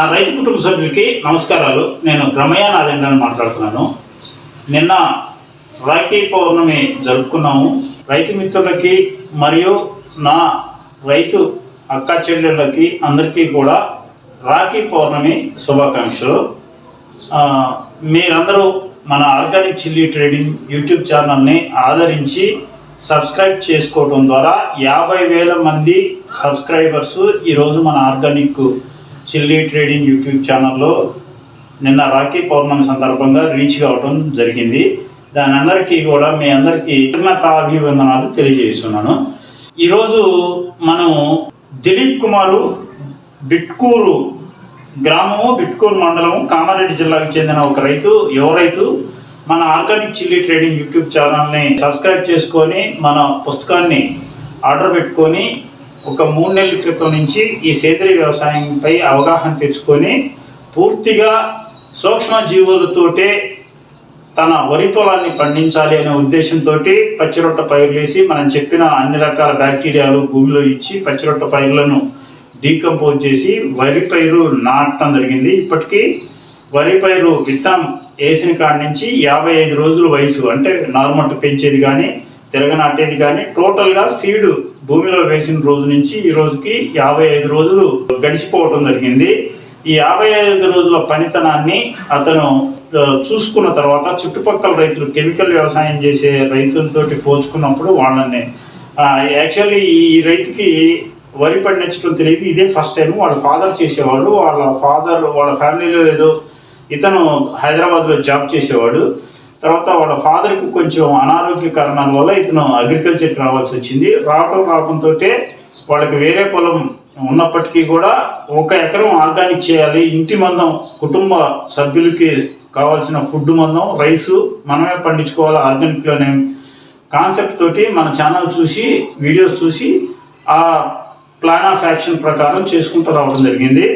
నా రైతు కుటుంబ సభ్యులకి నమస్కారాలు. నేను బ్రహ్మయ్య నాదేంద్రని మాట్లాడుతున్నాను. నిన్న రాఖీ పౌర్ణమి జరుపుకున్నాము. రైతు మిత్రులకి మరియు నా రైతు అక్క చెల్లెళ్ళకి అందరికీ కూడా రాఖీ పౌర్ణమి శుభాకాంక్షలు. మీరందరూ మన ఆర్గానిక్ చిల్లీ ట్రేడింగ్ యూట్యూబ్ ఛానల్ని ఆదరించి సబ్స్క్రైబ్ చేసుకోవడం ద్వారా యాభై వేల మంది సబ్స్క్రైబర్స్ ఈరోజు మన ఆర్గానిక్ చిల్లీ ట్రేడింగ్ యూట్యూబ్ ఛానల్లో నిన్న రాఖీ పౌర్ణమి సందర్భంగా రీచ్ కావడం జరిగింది. దాని అందరికీ కూడా మీ అందరికీ అభివందనాలు తెలియజేస్తున్నాను. ఈరోజు మనం దిలీప్ కుమారు బిట్కూరు గ్రామము బిట్కూరు మండలము కామారెడ్డి జిల్లాకు చెందిన ఒక రైతు యువ రైతు. మన ఆర్గానిక్ చిల్లీ ట్రేడింగ్ యూట్యూబ్ ఛానల్ని సబ్స్క్రైబ్ చేసుకొని మన పుస్తకాన్ని ఆర్డర్ పెట్టుకొని ఒక మూడు నెలల క్రితం నుంచి ఈ సేంద్రీయ వ్యవసాయంపై అవగాహన తెచ్చుకొని పూర్తిగా సూక్ష్మ జీవులతోటే తన వరి పొలాన్ని పండించాలి అనే ఉద్దేశంతో పచ్చిరొట్ట పైర్లేసి మనం చెప్పిన అన్ని రకాల బ్యాక్టీరియాలు భూమిలో ఇచ్చి పచ్చిరొట్ట పైర్లను డీకంపోజ్ చేసి వరి పైరు నాటడం జరిగింది. ఇప్పటికీ వరి పైరు విత్తనం వేసిన కాడ నుంచి యాభై ఐదు రోజుల వయసు అంటే నార్మట్టు పెంచేది కానీ తిరగనాటేది కానీ టోటల్గా సీడు భూమిలో వేసిన రోజు నుంచి ఈ రోజుకి యాభై ఐదు రోజులు గడిచిపోవడం జరిగింది. ఈ యాభై ఐదు రోజుల పనితనాన్ని అతను చూసుకున్న తర్వాత చుట్టుపక్కల రైతులు కెమికల్ వ్యవసాయం చేసే రైతులతోటి పోల్చుకున్నప్పుడు వాళ్ళని యాక్చువల్లీ ఈ రైతుకి వరి పండించడం తెలియదు. ఇదే ఫస్ట్ టైం వాళ్ళ ఫాదర్ చేసేవాడు వాళ్ళ ఫాదర్ వాళ్ళ ఫ్యామిలీలో ఏదో ఇతను హైదరాబాద్లో జాబ్ చేసేవాడు. తర్వాత వాళ్ళ ఫాదర్కి కొంచెం అనారోగ్య కారణాల వల్ల ఇతను అగ్రికల్చర్కి రావాల్సి వచ్చింది. రావటం రావడంతో వాళ్ళకి వేరే పొలం ఉన్నప్పటికీ కూడా ఒక ఎకరం ఆర్గానిక్ చేయాలి. ఇంటి మందం కుటుంబ సభ్యులకి కావాల్సిన ఫుడ్ మందం రైసు మనమే పండించుకోవాలి ఆర్గానిక్లోనే. కాన్సెప్ట్ తోటి మన ఛానల్ చూసి వీడియోస్ చూసి ఆ ప్లాన్ ఆఫ్ యాక్షన్ ప్రకారం చేసుకుంటూ రావడం జరిగింది.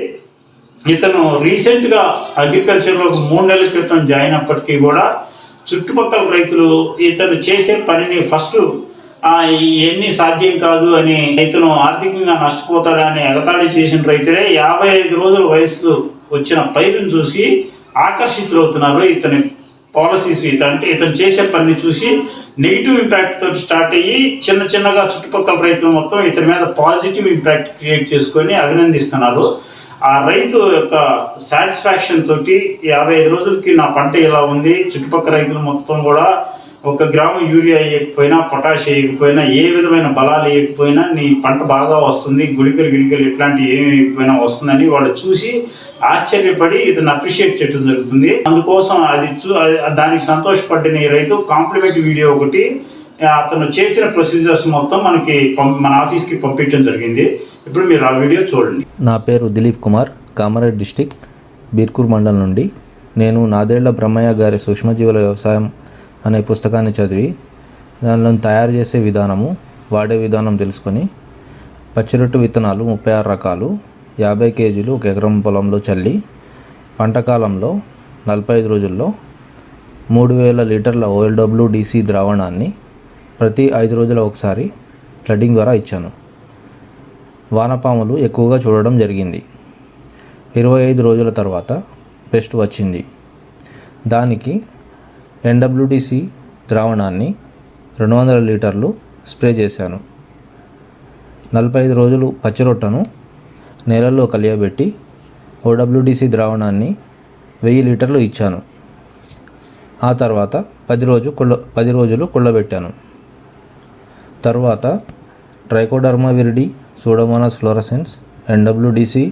ఇతను రీసెంట్గా అగ్రికల్చర్లో మూడు నెలల క్రితం జాయిన్ అప్పటికీ కూడా చుట్టుపక్కల రైతులు ఇతను చేసే పనిని ఫస్ట్ ఎన్ని సాధ్యం కాదు అని ఇతను ఆర్థికంగా నష్టపోతాడని ఎగతాళి చేసిన రైతులే యాభై ఐదు రోజుల వయసు వచ్చిన పైరుని చూసి ఆకర్షితులవుతున్నారు. ఇతని పాలసీస్ ఇతను అంటే ఇతను చేసే పనిని చూసి నెగిటివ్ ఇంపాక్ట్ తోటి స్టార్ట్ అయ్యి చిన్న చిన్నగా చుట్టుపక్కల రైతులు మొత్తం ఇతని మీద పాజిటివ్ ఇంపాక్ట్ క్రియేట్ చేసుకొని అభినందిస్తున్నారు. ఆ రైతు యొక్క సాటిస్ఫాక్షన్ తోటి యాభై ఐదు రోజులకి నా పంట ఇలా ఉంది. చుట్టుపక్కల రైతులు మొత్తం కూడా ఒక గ్రాము యూరియా వేయకపోయినా పొటాష్ వేయకపోయినా ఏ విధమైన బలాలు వేయకపోయినా నీ పంట బాగా వస్తుంది. గుళికలు గిళికలు ఇట్లాంటివి ఏమి వేయకపోయినా వస్తుందని వాళ్ళు చూసి ఆశ్చర్యపడి ఇతను అప్రిషియేట్ చేయడం జరుగుతుంది. అందుకోసం అది చూ దానికి సంతోషపడిన ఈ రైతు కాంప్లిమెంట్ వీడియో ఒకటి అతను చేసిన ప్రొసీజర్స్ మొత్తం మనకి మన ఆఫీస్కి పంపించడం జరిగింది. ఇప్పుడు మీరు ఆ వీడియో చూడండి. నా పేరు దిలీప్ కుమార్ కామారెడ్డి డిస్టిక్ బీర్కూర్ మండలం నుండి. నేను నాదేళ్ళ బ్రహ్మయ్య గారి సూక్ష్మజీవుల వ్యవసాయం అనే పుస్తకాన్ని చదివి దానిలో తయారు చేసే విధానము వాడే విధానం తెలుసుకొని పచ్చిరొట్టు విత్తనాలు ముప్పై ఆరు రకాలు యాభై కేజీలు ఒక ఎకరం పొలంలో చల్లి పంట కాలంలో నలభై ఐదు రోజుల్లో మూడు వేల లీటర్ల ఓఎల్డబ్ల్యూడిసి ద్రావణాన్ని ప్రతి ఐదు రోజుల ఒకసారి ఫ్లడ్డింగ్ ద్వారా ఇచ్చాను. వానపాములు ఎక్కువగా చూడడం జరిగింది. ఇరవై ఐదు రోజుల తర్వాత పెస్ట్ వచ్చింది. దానికి ఎన్డబ్ల్యూడిసి ద్రావణాన్ని రెండు వందల లీటర్లు స్ప్రే చేశాను. నలభై ఐదు రోజులు పచ్చిరొట్టను నేలల్లో కలియబెట్టి ఓడబ్ల్యూడిసి ద్రావణాన్ని వెయ్యి లీటర్లు ఇచ్చాను. ఆ తర్వాత పది రోజు కుళ్ళ పది రోజులు కుళ్ళబెట్టాను. తర్వాత trichoderma viride pseudomonas fluorescens NWDC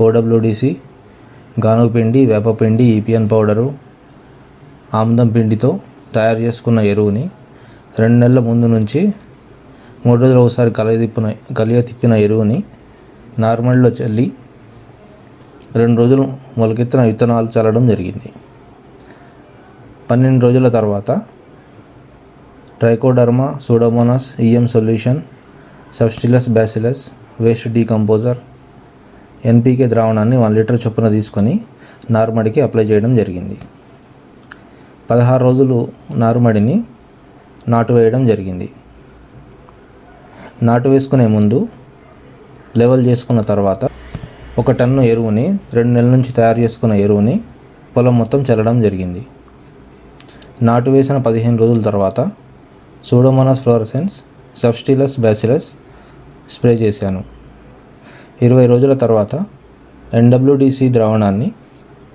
OWDC గానుగ పిండి వేపపిండి ఈపిఎన్ పౌడరు ఆముదం పిండితో తయారు చేసుకున్న ఎరువుని రెండు నెలల ముందు నుంచి మూడు రోజులు ఒకసారి కలియ తిప్పిన కలియ తిప్పిన ఎరువుని నార్మల్లో చల్లి రెండు రోజులు మొలకెత్తిన విత్తనాలు చల్లడం జరిగింది. పన్నెండు రోజుల తర్వాత trichoderma pseudomonas EM solution subtilis bacillus waste decomposer NPK ద్రావణాన్ని వన్ లీటర్ చొప్పున తీసుకొని నారుమడికి అప్లై చేయడం జరిగింది. పదహారు రోజులు నారుమడిని నాటు వేయడం జరిగింది. నాటు వేసుకునే ముందు లెవెల్ చేసుకున్న తర్వాత ఒక టన్ను ఎరువుని రెండు నెలల నుంచి తయారు చేసుకున్న ఎరువుని పొలం మొత్తం చల్లడం జరిగింది. నాటు వేసిన పదిహేను రోజుల తర్వాత pseudomonas fluorescens subtilis bacillus spray చేశాను. ఇరవై రోజుల తర్వాత ఎన్డబ్ల్యూడిసి ద్రావణాన్ని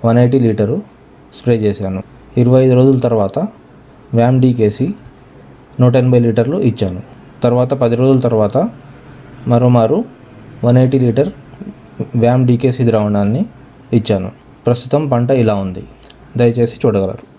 వన్ ఎయిటీ లీటరు స్ప్రే చేశాను. ఇరవై ఐదు రోజుల తర్వాత వ్యామ్ డీకేసి నూట ఎనభై లీటర్లు ఇచ్చాను. తర్వాత పది రోజుల తర్వాత మరోమారు one eighty litre VAM DKC ద్రావణాన్ని ఇచ్చాను. ప్రస్తుతం పంట ఇలా ఉంది. దయచేసి చూడగలరు.